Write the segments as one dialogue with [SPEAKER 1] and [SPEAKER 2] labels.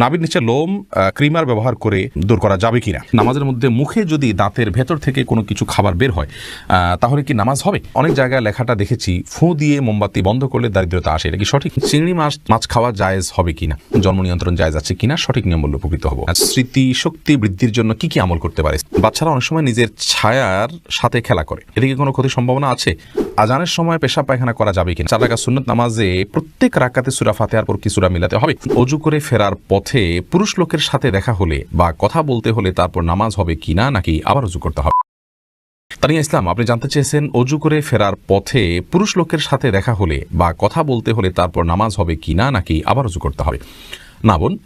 [SPEAKER 1] নাভির নিচে লোম ক্রিমার ব্যবহার করে দূর করা যাবে কিনা? নামাজের মধ্যে মুখে যদি দাঁতের ভেতর থেকে কোনো কিছু খাবার বের হয় তাহলে কি নামাজ হবে? অনেক জায়গায় লেখাটা দেখেছি, ফু দিয়ে মোমবাতি বন্ধ করলে দারিদ্রতা আসে। এটা কি সঠিক? চিংড়ি মাছ মাছ খাওয়া জায়েজ হবে কিনা? জন্ম নিয়ন্ত্রণ জায়েজ আছে কিনা? সঠিক নিয়ম উপকৃত হব। স্মৃতি শক্তি বৃদ্ধির জন্য কি কি আমল করতে পারে? বাচ্চারা অনেক সময় নিজের ছায়ার সাথে খেলা করে। এদিকে কোনো ক্ষতির সম্ভাবনা আছে? আজানের সময় পেশা পায়খানা করা যাবে কিনা? চার রাকাত সুন্নত নামাজে প্রত্যেক রাকাতে সুরা ফাতেহার পর কি সুরা মিলাতে হবে? অজু করে ফেরার পথে পুরুষ লোকের সাথে দেখা হলে বা কথা বলতে হলে তারপর নামাজ হবে কি না নাকি আবার উজু করতে হবে? তানিয়া ইসলাম, আপনি জানতে চেয়েছেন অজু করে ফেরার পথে পুরুষ লোকের সাথে দেখা হলে বা কথা বলতে হলে তারপর নামাজ হবে কি না নাকি আবার উজু করতে হবে? না বোন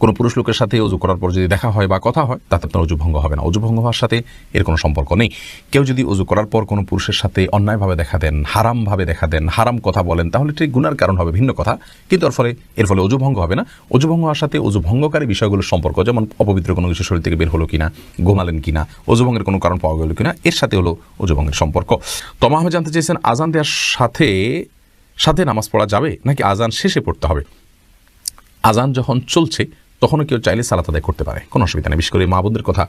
[SPEAKER 1] কোনো পুরুষ লোকের সাথে অজু করার পর যদি দেখা হয় বা কথা হয়, তাতে আপনার অজু ভঙ্গ হবে না। অজু ভঙ্গ হওয়ার সাথে এর কোনো সম্পর্ক নেই। কেউ যদি অজু করার পর কোনো পুরুষের সাথে অন্যায়ভাবে দেখা দেন, হারামভাবে দেখা দেন, হারাম কথা বলেন, তাহলে ঠিক গুনার কারণ হবে ভিন্ন কথা। কিন্তু এর ফলে এর ফলে অজু ভঙ্গ হবে না। অজু ভঙ্গ হওয়ার সাথে অজু ভঙ্গকারী বিষয়গুলোর সম্পর্ক, যেমন অপবিত্র কোনো কিছু শরীর থেকে বের হলো কিনা, ঘুমালেন কিনা, অজু ভঙ্গের কোনো কারণ পাওয়া গেল কিনা, এর সাথে হলো অজু ভঙ্গের সম্পর্ক। তমা আহমেদ জানতে চেয়েছেন, আজান দেওয়ার সাথে সাথে নামাজ পড়া যাবে নাকি আজান শেষে পড়তে হবে? আজান যখন চলছে তখনও কেউ চাইলে সালাত আদায় করতে পারে। কোনো অসুবিধা নেই। বিশেষ করে মা বোনদের কথা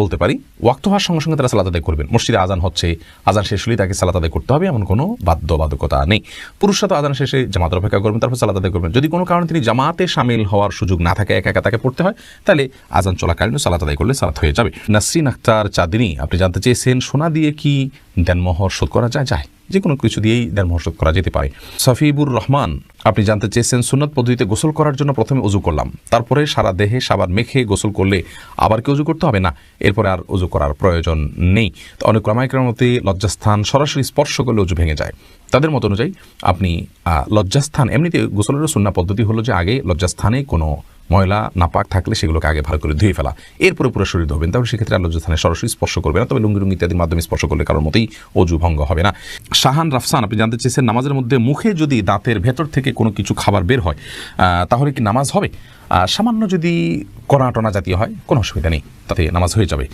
[SPEAKER 1] বলতে পারি। ওয়াক্ত হওয়ার সঙ্গে সঙ্গে তারা সালাত আদায় করবেন। মসজিদে আজান হচ্ছে আজান শেষ হলেই তাকে সালাত আদায় করতে হবে, এমন কোনো বাধ্যবাধকতা নেই। পুরুষরা তো আজান শেষে জামাতের অপেক্ষা করবেন, তারপর সালাত আদায় করবেন। যদি কোনো কারণে তিনি জামাতে সামিল হওয়ার সুযোগ না থাকে, একা একা তাকে পড়তে হয়, তাহলে আজান চলাকালীন সালাত আদায় করলে সালাত হয়ে যাবে। নাসরিন আক্তার চাঁদিনী, আপনি জানতে চেয়েছেন, সোনা দিয়ে কি দেনমোহর শোধ করা যায়? যায়। যে কোনো কিছু দিয়েই দেনমোহর শোধ করা যেতে পারে। সফিবুর রহমান, আপনি জানতে চেয়েছেন সুন্নত পদ্ধতিতে গোসল করার জন্য প্রথমে উজু করলাম। তারপরে সারা দেহে সাবান মেখে গোসল করলে আবার কি উজু করতে হবে? না, এরপরে আর উজু করার প্রয়োজন নেই। তো অনেক ক্রমাইক্রমের মতে লজ্জাস্থান সরাসরি স্পর্শ করলে উজু ভেঙে যায়। তাদের মত অনুযায়ী আপনি লজ্জাস্থান, এমনিতে গোসলের সুন্না পদ্ধতি হলো যে আগে লজ্জাস্থানে কোনো ময়লা, নাপাক থাকলে সেগুলোকে আগে ভালো করে ধুয়ে ফেলা। এরপরে পুরো শরীর ধোবেন। তাহলে সেক্ষেত্রে আল্লাহ স্থানে সরাসরি স্পর্শ করবে না। তবে লুঙ্গি লুঙ্গি ইত্যাদির মাধ্যমে স্পর্শ করলে কারোর মতেই অজু ভঙ্গ হবে না। শাহান রাফসান, আপনি জানতে চেয়েছেন, নামাজের মধ্যে মুখে যদি দাঁতের ভেতর থেকে কোনো কিছু খাবার বের হয় তাহলে কি নামাজ হবে? সামান্য যদি কণা টনা জাতীয় হয়, কোনো অসুবিধা নেই, তাতে নামাজ হয়ে যাবে।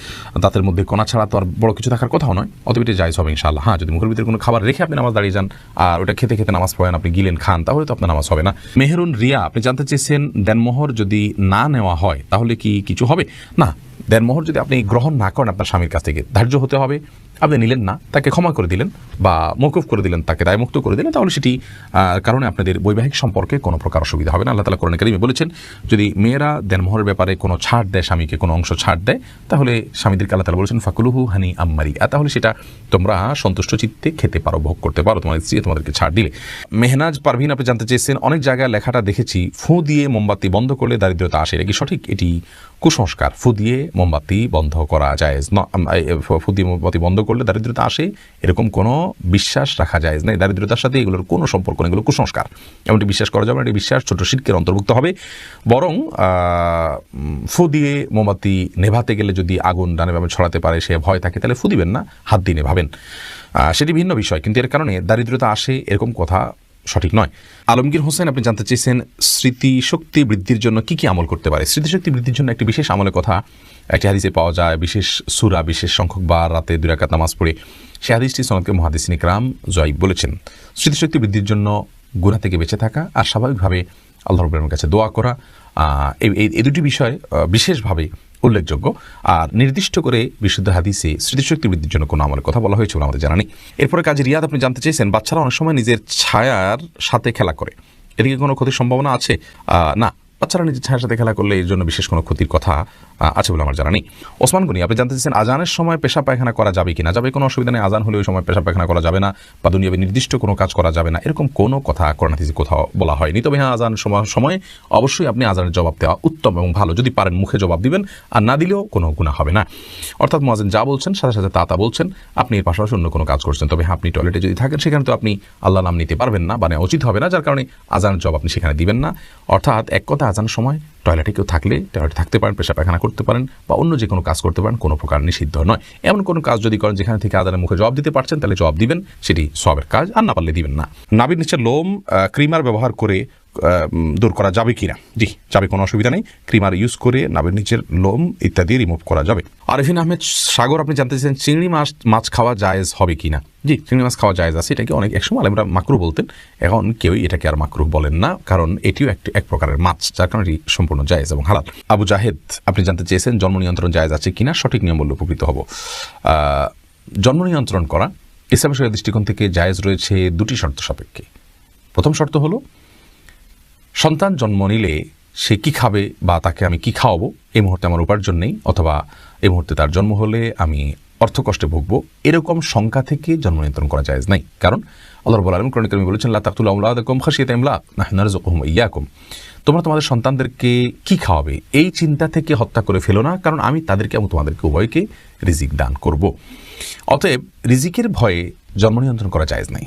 [SPEAKER 1] দাঁতের মধ্যে কণা ছাড়া তো আর বড় কিছু থাকার কথাও নয়, অতএব এটা হবে ইনশাআল্লাহ। হ্যাঁ যদি মুখের ভিতরে কোনো খাবার রেখে আপনি নামাজ দাঁড়িয়ে যান আর ওটা খেতে খেতে নামাজ পড়েন, আপনি গিলেন, খান, তাহলে তো আপনার নামাজ হবে না। মেহরুন রিয়া, আপনি জানতে চেয়েছেন দেনমোহর যদি না নেওয়া হয়, তাহলে কি কিছু হবে? না, দেনমোহর যদি আপনি গ্রহণ না করেন আপনার স্বামীর কাছ থেকে, ধার্য হতে হবে। আপনি নিলেন না, তাকে ক্ষমা করে দিলেন বা মৌকুফ করে দিলেন, তাকে দায়মুক্ত করে দিলেন, তাহলে সেটি কারণে আপনাদের বৈবাহিক সম্পর্কে কোনো প্রকার অসুবিধা হবে না। আল্লাহ তালা কোরআন কারিমে বলেছেন, যদি মেয়েরা দেনমোহরের ব্যাপারে কোনো ছাড় দেয়, স্বামীকে কোনো অংশ ছাড় দেয়, তাহলে স্বামীদেরকে আল্লাহ তালা বলেছেন, ফাকুলুহু হানি আম্মারি। আর তাহলে সেটা তোমরা সন্তুষ্ট চিত্তে খেতে পারো, ভোগ করতে পারো তোমার স্ত্রী তোমাদেরকে ছাড় দিলে। মেহনাজ পারভিন আপনি জানতে চেয়েছেন, অনেক জায়গায় লেখাটা দেখেছি, ফু দিয়ে মোমবাতি বন্ধ করলে দারিদ্রতা আসে, এটা কি সঠিক? এটি কুসংস্কার, ফু দিয়ে মোমবাতি বন্ধ করা যায় ফু দিয়ে মোমবাতি বন্ধ করলে দারিদ্রতা আসে এরকম কোনো বিশ্বাস রাখা যায় না দারিদ্রতার সাথে এগুলোর কোনো সম্পর্ক নেই, এগুলো কুসংস্কার। এমনটি বিশ্বাস করা যাবে না, এটি বিশ্বাস ছোট শিল্পের অন্তর্ভুক্ত হবে। বরং ফু দিয়ে মোমবাতি নেভাতে গেলে যদি আগুন ডানে ছড়াতে পারে, সে ভয় থাকে, তাহলে ফু দিবেন না, হাত দিয়ে নেভাবেন। সেটি ভিন্ন বিষয়। কিন্তু এর কারণে দারিদ্রতা আসে, এরকম কথা সঠিক নয়। আলমগীর হোসেন, আপনি জানতে চেয়েছেন স্মৃতিশক্তি বৃদ্ধির জন্য কি কি আমল করতে পারে। স্মৃতিশক্তি বৃদ্ধির জন্য একটি বিশেষ আমলের কথা একটি হাদিসে পাওয়া যায়, বিশেষ সুরা, বিশেষ সংখ্যক বার রাতে দুই রাকাত নামাজ পড়ে। সে হাদিসটি সনদকে মহাদিসিন ইকরাম জয়ীব বলেছেন। স্মৃতিশক্তি বৃদ্ধির জন্য গুণা থেকে বেঁচে থাকা আর স্বাভাবিকভাবে আল্লাহ রবের কাছে দোয়া করা এই দুটি বিষয় বিশেষভাবে উল্লেখযোগ্য। আর নির্দিষ্ট করে বিশুদ্ধ হাদিসে স্মৃতিশক্তি বৃদ্ধির জন্য কোনো আমলের কথা বলা হয়েছে বলে আমাদের জানা নেই। এরপরে কাজে রিয়াদ, আপনি জানতে চেয়েছেন, বাচ্চারা অনেক সময় নিজের ছায়ার সাথে খেলা করে। এদিকে কোনো ক্ষতির সম্ভাবনা আছে? না। বাচ্চারা নিজের ছায়ার সাথে খেলা করলে এর জন্য বিশেষ কোনো ক্ষতির কথা আছে বলে আমার জানা নেই। ওসমান গনি, আপনি জানতে চাইছেন আজানের সময় পেশা পায়খানা করা যাবে কিনা? যাবে, কোনো অসুবিধা নেই, আজান হলে ওই সময় পেশা পায়খানা করা যাবে না বা দুনিয়াবে নির্দিষ্ট কোনো কাজ করা যাবে না। এরকম কোনো কথা করোনাথিসি কোথাও বলা হয়নি। তবে হ্যাঁ আজান সময় সময় অবশ্যই আপনি আজানের জবাব দেওয়া উত্তম এবং ভালো। যদি পারেন মুখে জবাব দিবেন, আর না দিলেও কোনো গুণা হবে না। অর্থাৎ মোয়াজেন যা বলছেন, সাথে সাথে তা তা বলছেন, আপনি এর পাশাপাশি অন্য কোনো কাজ করছেন। তবে হ্যাঁ আপনি টয়লেটে যদি থাকেন, সেখানে তো আপনি আল্লাহ নাম নিতে পারবেন না মানে উচিত হবে না, যার কারণে আজানের জবাব আপনি সেখানে দিবেন না। অর্থাৎ এক কথা আজানের সময় টয়লেটে কেউ থাকলে টয়লেটে থাকতে পারেন পেশা পায়খানা করতে পারেন, বা অন্য যে কোনো কাজ করতে পারেন, কোনো প্রকার নিষিদ্ধ নয়। এমন কোনো কাজ যদি করেন যেখানে থেকে আদানের মুখে জবাব দিতে পারছেন, তাহলে জবাব দিবেন, সেটি সবের কাজ, আর না পারলে দিবেন না। নাবির নিচে লোম ক্রিমার ব্যবহার করে দূর করা যাবে কিনা? জি, যাবে, কোনো অসুবিধা নেই। ক্রিমার ইউজ করে নাবের নিচের লোম ইত্যাদি রিমুভ করা যাবে। আরিফিন আহমেদ সাগর, আপনি জানতে চাইছেন চিংড়ি মাছ মাছ খাওয়া জায়েজ হবে কিনা? জি, চিংড়ি মাছ খাওয়া জায়েজ আছে, এটাকে অনেক, একসময় আলেমরা মাকরু বলতেন। এখন কেউই এটাকে আর মাকরু বলেন না, কারণ এটিও একটি, এক প্রকারের মাছ, যার কারণে এটি সম্পূর্ণ জায়েজ এবং হালাল। আবু জাহেদ, আপনি জানতে চেয়েছেন জন্ম নিয়ন্ত্রণ জায়েজ আছে কিনা? সঠিক নিয়ম বললে উপকৃত হব। জন্ম নিয়ন্ত্রণ করা, ইসলাম শরীয়ত দৃষ্টিকোণ থেকে জায়েজ রয়েছে দুটি শর্ত সাপেক্ষে। প্রথম শর্ত হলো সন্তান জন্ম নিলে সে কি খাবে বা তাকে আমি কি খাওয়াবো? এই মুহূর্তে আমার উপার্জন নেই, অথবা এই মুহূর্তে তার জন্ম হলে আমি অর্থকষ্টে ভুগবো। এরকম শঙ্কা থেকে জন্ম নিয়ন্ত্রণ করা যায় নাই। কারণ আল্লাহ রবুল আলম করণিক বলেছেন লাতাকুল আউলাদকম খাসিয়াত ইমলাক নাহনারজুকুহুম ইয়াকুম। তোমরা তোমাদের সন্তানদেরকে কি খাওয়াবে? এই চিন্তা থেকে হত্যা করে ফেলো না, কারণ আমি তাদেরকে এবং তোমাদেরকে উভয়কে রিজিক দান করব। অতএব রিজিকের ভয়ে জন্ম নিয়ন্ত্রণ করা যায় নাই।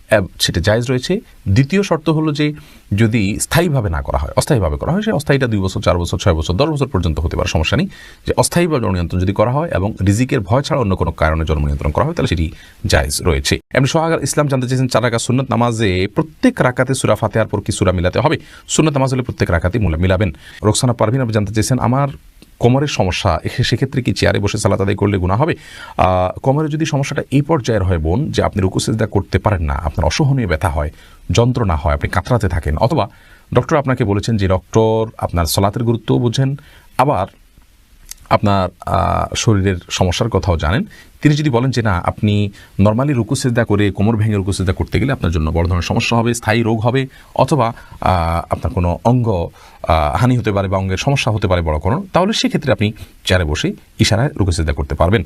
[SPEAKER 1] সেটা জায়েজ রয়েছে। দ্বিতীয় শর্ত হলো যে, যদি স্থায়ীভাবে না করা হয়, অস্থায়ীভাবে করা হয়, সে অস্থায়ীটা দুই বছর, চার বছর, ছয় বছর, দশ বছর পর্যন্ত হতে পারে, সমস্যা নেই। যে অস্থায়ীভাবে জন্ম নিয়ন্ত্রণ যদি করা হয় এবং রিজিকের ভয় ছাড়া অন্য কোনো কারণে জন্ম নিয়ন্ত্রণ করা হয়, তাহলে সেটি জায়জ রয়েছে। এমনি সোহাগ ইসলাম জানতে চেয়েছেন, চার রাখা সুন্নত নামাজে প্রত্যেক রাকাতে সুরা ফাতেহার পর কি সুরা মিলাতে হবে? সুন্নত নামাজ হলে প্রত্যেক রাকাতে মুলা মিলাবেন। রোকসানা পারভিন আপনি জানতে চেয়েছেন, আমার কোমরের সমস্যা সেক্ষেত্রে কি চেয়ারে বসে সালাত আদায় করলে গুণা হবে? কোমরে যদি সমস্যাটা এই পর্যায়ের হয় বোন, যে আপনি রুকুসিদা করতে পারেন না, আপনার অসহনীয় ব্যথা হয়, যন্ত্রণা হয়, আপনি কাতরাতে থাকেন, অথবা ডক্টর আপনাকে বলেছেন যে ডক্টর আপনার সলাতের গুরুত্বও বুঝেন। আবার আপনার শরীরের সমস্যার কথাও জানেন। তিনি যদি বলেন যে, না, আপনি নর্মালি রুকুসেদা করে কোমর ভেঙে রুকুসেদা করতে গেলে আপনার জন্য বড় ধরনের সমস্যা হবে, স্থায়ী রোগ হবে, অথবা আপনার কোনো অঙ্গ হানি হতে পারে বা অঙ্গের সমস্যা হতে পারে বড় কোনো তাহলে সেক্ষেত্রে আপনি চেয়ারে বসে ইশারায় রুকুসেদা করতে পারবেন।